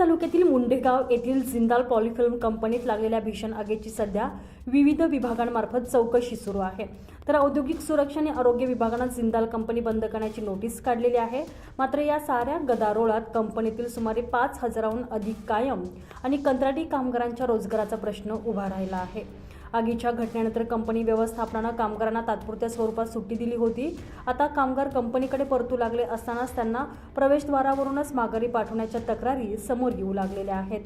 तालुक्यातील मुंडेगाव येथील जिंदाल पॉलिफिल्म कंपनीत लागलेल्या भीषण आगीची सध्या विविध विभागांमार्फत चौकशी सुरू आहे. तर औद्योगिक सुरक्षा आणि आरोग्य विभागानं जिंदाल कंपनी बंद करण्याची नोटीस काढलेली आहे. मात्र या साऱ्या गदारोळात कंपनीतील सुमारे पाच हजाराहून अधिक कायम आणि कंत्राटी कामगारांच्या रोजगाराचा प्रश्न उभा राहिला आहे. आगीच्या घटनेनंतर कंपनी व्यवस्थापनानं कामगारांना तात्पुरत्या स्वरूपात सुट्टी दिली होती. आता कामगार कंपनीकडे परतू लागले असतानाच त्यांना प्रवेशद्वारावरूनच माघारी पाठवण्याच्या तक्रारी समोर येऊ लागलेल्या आहेत.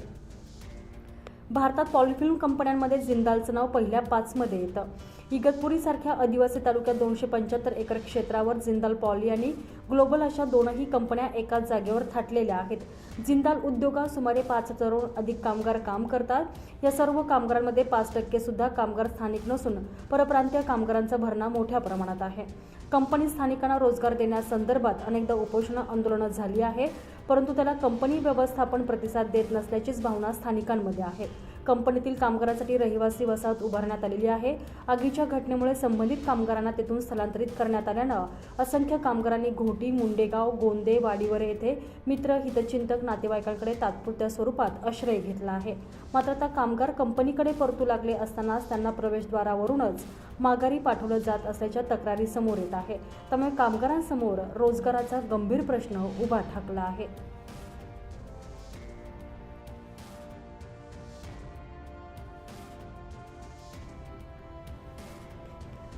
भारतात पॉलिफिल्म कंपन्यांमध्ये जिंदालचं नाव पहिल्या पाचमध्ये येतं. इगतपुरीसारख्या आदिवासी तालुक्यात दोनशे पंच्याहत्तर एकर क्षेत्रावर जिंदाल पॉली आणि ग्लोबल अशा दोनही कंपन्या एकाच जागेवर थाटलेल्या आहेत. जिंदाल उद्योगात सुमारे पाच हजारहून अधिक कामगार काम करतात. या सर्व कामगारांमध्ये पाच टक्के सुद्धा कामगार स्थानिक नसून परप्रांतीय कामगारांचा भरणा मोठ्या प्रमाणात आहे. कंपनी स्थानिकांना रोजगार देण्यासंदर्भात अनेकदा उपोषण आंदोलनं झाली आहे परंतु त्याला कंपनी व्यवस्थापन प्रतिसाद देत नसल्याचीच भावना स्थानिकांमध्ये आहे. कंपनीतील कामगारांसाठी रहिवासी वसाहत उभारण्यात आलेली आहे. आगीच्या घटनेमुळे संबंधित कामगारांना तेथून स्थलांतरित करण्यात आल्यानं असंख्य कामगारांनी घोटी मुंडेगाव गोंदे वाडीवर येथे मित्र हितचिंतक नातेवाईकांकडे तात्पुरत्या स्वरूपात आश्रय घेतला आहे. मात्र आता कामगार कंपनीकडे परतू लागले असतानाच त्यांना प्रवेशद्वारावरूनच माघारी पाठवलं जात असल्याच्या तक्रारी समोर येत आहे. त्यामुळे कामगारांसमोर रोजगाराचा गंभीर प्रश्न उभा ठाकला आहे.